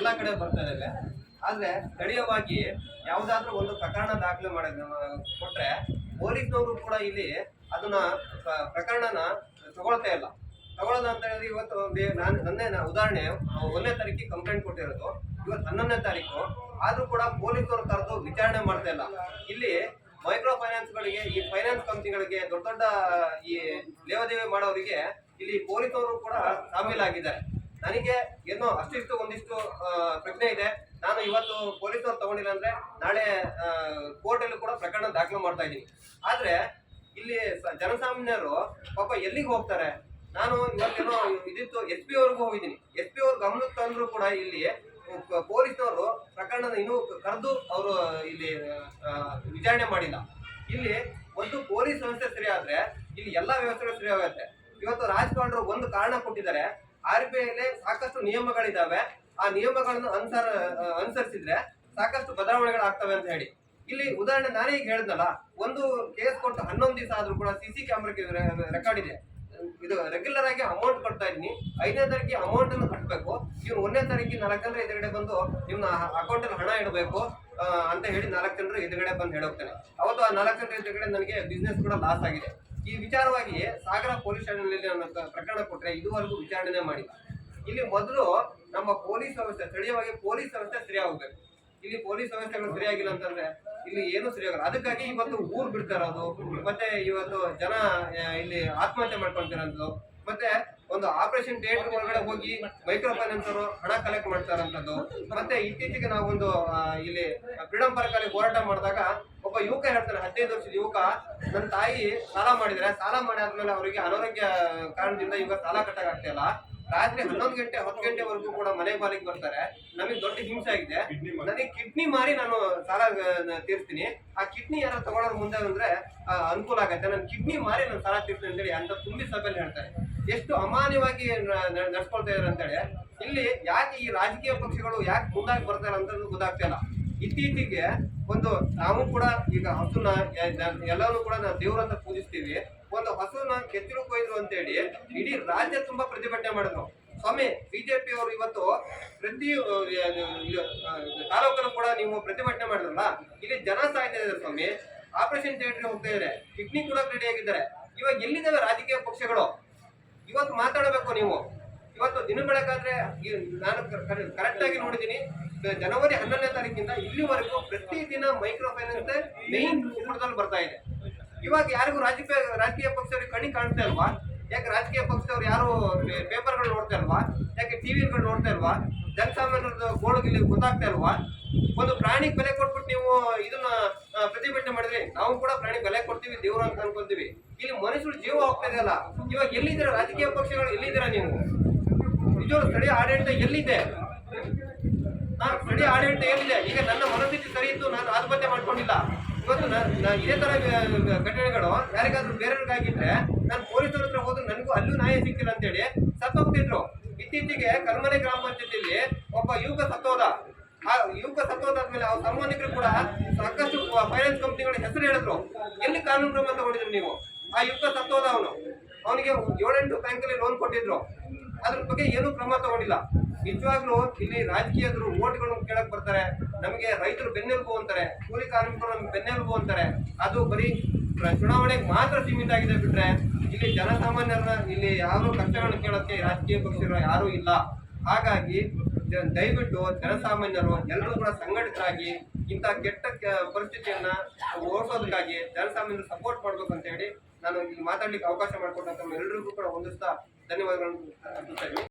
ಎಲ್ಲ ಕಡೆ ಬರ್ತಾ ಇದ್ದಾವೆ ಆದ್ರೆ ಸ್ಥಳೀಯವಾಗಿ ಯಾವುದಾದ್ರೂ ಒಂದು ಪ್ರಕರಣ ದಾಖಲೆ ಮಾಡ ಕೊಟ್ಟರೆ ಪೊಲೀಸ್ನವರು ಕೂಡ ಇಲ್ಲಿ ಅದನ್ನ ಪ್ರಕರಣನ ತಗೊಳ್ತಾ ಇಲ್ಲ. ತಗೊಳ್ಳೋದು ಅಂತ ಹೇಳಿದ್ರೆ ಇವತ್ತು ನಾನು, ನನ್ನೇ ಉದಾಹರಣೆ, ಒಂದನೇ ತಾರೀಕಿಗೆ ಕಂಪ್ಲೇಂಟ್ ಕೊಟ್ಟಿರೋದು. ಇವತ್ತು ಹನ್ನೊಂದನೇ ತಾರೀಕು. ಆದ್ರೂ ಕೂಡ ಪೊಲೀಸರು ಕರೆದು ವಿಚಾರಣೆ ಮಾಡ್ತಾ ಇಲ್ಲ. ಇಲ್ಲಿ ಮೈಕ್ರೋ ಫೈನಾನ್ಸ್ಗಳಿಗೆ ಈ ಫೈನಾನ್ಸ್ ಕಂಪ್ನಿಗಳಿಗೆ ದೊಡ್ಡ ದೊಡ್ಡ ಈ ಲೇವಾದೇವಿ ಮಾಡೋರಿಗೆ ಇಲ್ಲಿ ಪೊಲೀಸರು ಕೂಡ ಶಾಮೀಲಾಗಿದ್ದಾರೆ ನನಗೆ ಏನೋ ಅಷ್ಟಿಷ್ಟು ಒಂದಿಷ್ಟು ಪ್ರಜ್ಞೆ ಇದೆ. ನಾನು ಇವತ್ತು ಪೊಲೀಸರು ತಗೊಂಡಿಲ್ಲ ಅಂದ್ರೆ ನಾಳೆ ಕೋರ್ಟಲ್ಲೂ ಕೂಡ ಪ್ರಕರಣ ದಾಖಲು ಮಾಡ್ತಾ ಇದ್ದೀನಿ. ಆದ್ರೆ ಇಲ್ಲಿ ಜನಸಾಮಾನ್ಯರು ಪಾಪ ಎಲ್ಲಿಗೆ ಹೋಗ್ತಾರೆ? ನಾನು ಇವತ್ತೇನೋ ಇದಿತ್ತು, ಎಸ್ ಪಿ ಅವ್ರಿಗೂ ಹೋಗಿದ್ದೀನಿ. ಎಸ್ ಪಿ ಅವ್ರ ಗಮನಕ್ಕೆ ತಂದ್ರು ಕೂಡ ಇಲ್ಲಿ ಪೊಲೀಸ್ನವರು ಪ್ರಕರಣನ ಇನ್ನೂ ಕರೆದು ಅವರು ಇಲ್ಲಿ ವಿಚಾರಣೆ ಮಾಡಿಲ್ಲ. ಇಲ್ಲಿ ಒಂದು ಪೊಲೀಸ್ ವ್ಯವಸ್ಥೆ ಸರಿ ಇಲ್ಲಿ ಎಲ್ಲಾ ವ್ಯವಸ್ಥೆಗಳು ಸರಿ ಇವತ್ತು ರಾಜಕಾರಣರು ಒಂದು ಕಾರಣ ಕೊಟ್ಟಿದ್ದಾರೆ. ಆರ್ ಬಿ ಐಲಿ ಸಾಕಷ್ಟು ನಿಯಮಗಳಿದಾವೆ. ಆ ನಿಯಮಗಳನ್ನು ಅನುಸರ ಅನುಸರಿಸಿದ್ರೆ ಸಾಕಷ್ಟು ಬದಲಾವಣೆಗಳಾಗ್ತವೆ ಅಂತ ಹೇಳಿ. ಇಲ್ಲಿ ಉದಾಹರಣೆ ನಾನೇ ಈಗ ಹೇಳಿದ್ನಲ್ಲ, ಒಂದು ಕೇಸ್ ಕೊಟ್ಟು ಹನ್ನೊಂದು ದಿವಸ ಆದ್ರೂ ಕೂಡ ಸಿ ಸಿ ಕ್ಯಾಮ್ರಾಗೆ ರೆಕಾರ್ಡ್ ಇದೆ. ಇದು ರೆಗ್ಯುಲರ್ ಆಗಿ ಅಮೌಂಟ್ ಕೊಡ್ತಾ ಇದ್ದೀನಿ. ಐದನೇ ತಾರೀಕಿಗೆ ಅಮೌಂಟ್ ಅನ್ನು ಕಟ್ಟಬೇಕು ಇವ್ನು ಒಂದನೇ ತಾರೀಕಿಗೆ ನಾಲ್ಕು ಜನರ ಎದುರುಗಡೆ ಬಂದು ನಿಮ್ಮ ಅಕೌಂಟ್ ಅಲ್ಲಿ ಹಣ ಇಡಬೇಕು ಅಂತ ಹೇಳಿ ನಾಲ್ಕು ಜನರು ಎದುರುಗಡೆ ಬಂದು ಹೇಳೋಗ್ತಾನೆ. ಅವತ್ತು ಆ ನಾಲ್ಕು ಜನರ ಎದುರುಗಡೆ ನನಗೆ ಬಿಸ್ನೆಸ್ ಕೂಡ ಲಾಸ್ ಆಗಿದೆ. ಈ ವಿಚಾರವಾಗಿ ಸಾಗರ ಪೊಲೀಸ್ ಠಾಣೆಯಲ್ಲಿ ನಾನು ಪ್ರಕರಣ ಕೊಟ್ಟರೆ ಇದುವರೆಗೂ ವಿಚಾರಣೆ ಮಾಡಿಲ್ಲ. ಇಲ್ಲಿ ಮೊದಲು ನಮ್ಮ ಪೊಲೀಸ್ ವ್ಯವಸ್ಥೆ, ಸ್ಥಳೀಯವಾಗಿ ಪೊಲೀಸ್ ವ್ಯವಸ್ಥೆ ಸರಿಯಾಗಬೇಕು. ಇಲ್ಲಿ ಪೊಲೀಸ್ ವ್ಯವಸ್ಥೆಗಳು ಸರಿಯಾಗಿಲ್ಲ ಅಂತಂದ್ರೆ ಇಲ್ಲಿ ಏನು ಸರಿಯಾಗಲ್ಲ. ಅದಕ್ಕಾಗಿ ಇವತ್ತು ಊರ್ ಬಿಡ್ತಾ ಇರೋದು, ಮತ್ತೆ ಇವತ್ತು ಜನ ಇಲ್ಲಿ ಆತ್ಮಹತ್ಯೆ ಮಾಡ್ಕೊಳ್ತಿರೋದು, ಮತ್ತೆ ಒಂದು ಆಪರೇಷನ್ ಥಿಯೇಟರ್ ಒಳಗಡೆ ಹೋಗಿ ಮೈಕ್ರೋ ಫೈನಾನ್ಸ್ ಅವರು ಹಣ ಕಲೆಕ್ಟ್ ಮಾಡ್ತಾರಂಥದ್ದು ಮತ್ತೆ ಇತ್ತೀಚೆಗೆ ನಾವೊಂದು ಇಲ್ಲಿ ಫ್ರೀಡಂ ಪಾರ್ಕ್ ಅಲ್ಲಿ ಹೋರಾಟ ಮಾಡಿದಾಗ ಒಬ್ಬ ಯುವಕ ಹೇಳ್ತಾರೆ ಹದಿನೈದು ವರ್ಷದ ಯುವಕ ನನ್ನ ತಾಯಿ ಸಾಲ ಮಾಡಿದರೆ, ಸಾಲ ಮಾಡಿ ಆದ್ಮೇಲೆ ಅವರಿಗೆ ಅನಾರೋಗ್ಯ ಕಾರಣದಿಂದ ಇವಾಗ ಸಾಲ ಕಟ್ಟಕ್ಕಾಗ್ತಿಲ್ಲ ರಾತ್ರಿ ಹನ್ನೊಂದು ಗಂಟೆ, ಹತ್ತು ಗಂಟೆವರೆಗೂ ಕೂಡ ಮನೆ ಬಾಲಿಗೆ ಬರ್ತಾರೆ. ನಮಗೆ ದೊಡ್ಡ ಹಿಂಸೆ ಆಗಿದೆ. ನನಗೆ ಕಿಡ್ನಿ ಮಾರಿ ನಾನು ಸಾಲ ತೀರ್ಸ್ತೀನಿ. ಆ ಕಿಡ್ನಿ ಯಾರು ತಗೊಳ್ಳೋರು ಮುಂದೆ ಅಂದ್ರೆ ಅನುಕೂಲ ಆಗುತ್ತೆ. ನನ್ನ ಕಿಡ್ನಿ ಮಾರಿ ನಾನು ಸಾಲ ತೀರ್ಸ್ತೀನಿ ಅಂತೇಳಿ ಅಂತ ತುಂಬಿ ಸಭೆಯಲ್ಲಿ ಹೇಳ್ತಾರೆ. ಎಷ್ಟು ಅಮಾನ್ಯವಾಗಿ ನಡ್ಸ್ಕೊಳ್ತಾ ಇದಾರೆ ಅಂತೇಳಿ, ಇಲ್ಲಿ ಯಾಕೆ ಈ ರಾಜಕೀಯ ಪಕ್ಷಗಳು ಯಾಕೆ ಮುಂದಾಗಿ ಬರ್ತಾರೆ ಅಂತ ಗೊತ್ತಾಗ್ತಾ ಇಲ್ಲ. ಇತ್ತೀಚೆಗೆ ಒಂದು ನಾವು ಕೂಡ ಈಗ ಹಸುನ ಎಲ್ಲರೂ ಕೂಡ ನಾವು ದೇವರಂತ ಪೂಜಿಸ್ತೀವಿ. ಒಂದು ಹಸುನ ಕೆತ್ತಿರು ಕೊಯ್ದ್ರು ಅಂತೇಳಿ ಇಡೀ ರಾಜ್ಯ ತುಂಬಾ ಪ್ರತಿಭಟನೆ ಮಾಡಿದ್ರು. ಸ್ವಾಮಿ, ಬಿಜೆಪಿ ಅವರು ಇವತ್ತು ಪ್ರತಿ ತಾಲೂಕನ್ನು ಕೂಡ ನೀವು ಪ್ರತಿಭಟನೆ ಮಾಡಿದ್ರಲ್ಲ, ಇಲ್ಲಿ ಜನ ಸಾಯ್ತಾ ಇದ್ದಾರೆ ಸ್ವಾಮಿ. ಆಪರೇಷನ್ ಥಿಯೇಟರ್ ಹೋಗ್ತಾ ಇದ್ದಾರೆ. ಕಿಡ್ನಿ ಕೂಡ ರೆಡಿ ಆಗಿದ್ದಾರೆ. ಇವಾಗ ಎಲ್ಲಿದ್ದಾವೆ ರಾಜಕೀಯ ಪಕ್ಷಗಳು? ಇವತ್ತು ಮಾತಾಡಬೇಕು ನೀವು. ಇವತ್ತು ದಿನ ಬೆಳಕಾದ್ರೆ ನಾನು ಕರೆಕ್ಟ್ ಆಗಿ ನೋಡಿದ್ದೀನಿ ಜನವರಿ ಹನ್ನೊಂದನೇ ತಾರೀಕಿಂದ ಇಲ್ಲಿವರೆಗೂ ಪ್ರತಿ ದಿನ ಮೈಕ್ರೋ ಫೈನಾನ್ಸ್ ಮೇನ್ ಉಪಟದಲ್ಲಿ ಬರ್ತಾ ಇದೆ. ಇವಾಗ ಯಾರಿಗೂ ರಾಜಕೀಯ ರಾಜಕೀಯ ಪಕ್ಷದವ್ರಿಗೆ ಕಣ್ಣಿ ಕಾಣ್ತಾ ಇಲ್ವಾ? ಯಾಕೆ ರಾಜಕೀಯ ಪಕ್ಷದವ್ರು ಯಾರು ಪೇಪರ್ಗಳು ನೋಡ್ತಾ ಇಲ್ವಾ? ಯಾಕೆ ಟಿವಿಗಳು ನೋಡ್ತಾ ಇಲ್ವಾ? ಜನಸಾಮಾನ್ಯರದ ಗೋಳು ಇಲ್ಲಿ ಗೊತ್ತಾಗ್ತಾ ಇಲ್ವಾ? ಒಂದು ಪ್ರಾಣಿಗೆ ಬೆಲೆ ಕೊಟ್ಬಿಟ್ಟು ನೀವು ಇದನ್ನ ಪ್ರತಿಭಟನೆ ಮಾಡಿದ್ರೆ ನಾವು ಕೂಡ ಪ್ರಾಣಿ ಬೆಲೆ ಕೊಡ್ತೀವಿ, ದೇವ್ರು ಅಂತ ಅನ್ಕೊಂತೀವಿ. ಇಲ್ಲಿ ಮನುಷ್ಯರು ಜೀವ ಹೋಗ್ತಾ ಇದೆಯಲ್ಲ, ಇವಾಗ ಎಲ್ಲಿದ್ದೀರಾ ರಾಜಕೀಯ ಪಕ್ಷಗಳು, ಎಲ್ಲಿದ್ದೀರಾ ನೀವು? ನಿಜವಾಗ್ಲೂ ಸ್ಥಳೀಯ ಆಡಳಿತ ಎಲ್ಲಿದೆ? ನಾನು ಸ್ಥಳೀಯ ಆಡಳಿತ ಎಲ್ಲಿದೆ? ಈಗ ನನ್ನ ಮನಸ್ಥಿತಿ ಸರಿ ಇತ್ತು, ನಾನು ಆತ್ಮಹತ್ಯೆ ಮಾಡ್ಕೊಂಡಿಲ್ಲ. ಇವತ್ತು ನಾನು ಇದೇ ತರ ಘಟನೆಗಳು, ಯಾರಿಗಾದ್ರೂ ಬೇರೆಯವ್ರಿಗಾಗಿದ್ರೆ ನಾನು ಪೊಲೀಸರ ಹತ್ರ ಹೋದ್ರೆ ನನಗೂ ಅಲ್ಲೂ ನ್ಯಾಯ ಸಿಕ್ಕಿಲ್ಲ ಅಂತೇಳಿ ಸತ್ತೋಗ್ತಿದ್ರು. ಇತ್ತೀಚೆಗೆ ಕಲ್ಮನೆ ಗ್ರಾಮ ಪಂಚಾಯತಿಯಲ್ಲಿ ಒಬ್ಬ ಯುವಕ ಸತ್ತೋದ. ಆ ಯುವಕ ಸತ್ತೋದಾದ್ಮೇಲೆ ಅವ್ರ ಸಂಬಂಧಿಕರು ಕೂಡ ಸಾಕಷ್ಟು ಫೈನಾನ್ಸ್ ಕಂಪ್ನಿಗಳ ಹೆಸರು ಹೇಳಿದ್ರು. ಎಲ್ಲಿ ಕಾನೂನು ಕ್ರಮ ತಗೊಂಡಿದ್ರು ನೀವು? ಆ ಯುವಕ ಸತ್ತೋದ ಅವನು. ಅವನಿಗೆ ಏಳೆಂಟು ಬ್ಯಾಂಕಲ್ಲಿ ಲೋನ್ ಕೊಟ್ಟಿದ್ರು. ಅದ್ರ ಬಗ್ಗೆ ಏನೂ ಕ್ರಮ ತಗೊಂಡಿಲ್ಲ. ನಿಜವಾಗ್ಲೂ ಇಲ್ಲಿ ರಾಜಕೀಯದ್ರು ಓಟ್ಗಳನ್ನು ಕೇಳಕ್ ಬರ್ತಾರೆ. ನಮಗೆ ರೈತರು ಬೆನ್ನೆಲುಬು ಅಂತಾರೆ. ಕೂಲಿ ಕಾರ್ಮಿಕರು ನಮ್ಗೆ ಬೆನ್ನೆಲುಬು ಅಂತಾರೆ. ಅದು ಬರೀ ಚುನಾವಣೆಗೆ ಮಾತ್ರ ಸೀಮಿತ ಆಗಿದೆ ಬಿಟ್ರೆ ಇಲ್ಲಿ ಜನಸಾಮಾನ್ಯರನ್ನ ಇಲ್ಲಿ ಯಾರು ಕಷ್ಟಗಳನ್ನು ಕೇಳೋಕ್ಕೆ ರಾಜಕೀಯ ಪಕ್ಷಗಳು ಯಾರೂ ಇಲ್ಲ. ಹಾಗಾಗಿ ದಯವಿಟ್ಟು ಜನಸಾಮಾನ್ಯರು ಎಲ್ಲರೂ ಕೂಡ ಸಂಘಟಿತರಾಗಿ ಇಂಥ ಕೆಟ್ಟ ಪರಿಸ್ಥಿತಿಯನ್ನ ಓಡಿಸೋದಕ್ಕಾಗಿ ಜನಸಾಮಾನ್ಯರು ಸಪೋರ್ಟ್ ಮಾಡಬೇಕು ಅಂತ ಹೇಳಿ ನಾನು ಇಲ್ಲಿ ಮಾತಾಡ್ಲಿಕ್ಕೆ ಅವಕಾಶ ಮಾಡಿಕೊಟ್ಟಂತ ಎಲ್ಲರಿಗೂ ಕೂಡ ಹೊಂದಿಸ್ತಾ ಧನ್ಯವಾದಗಳನ್ನು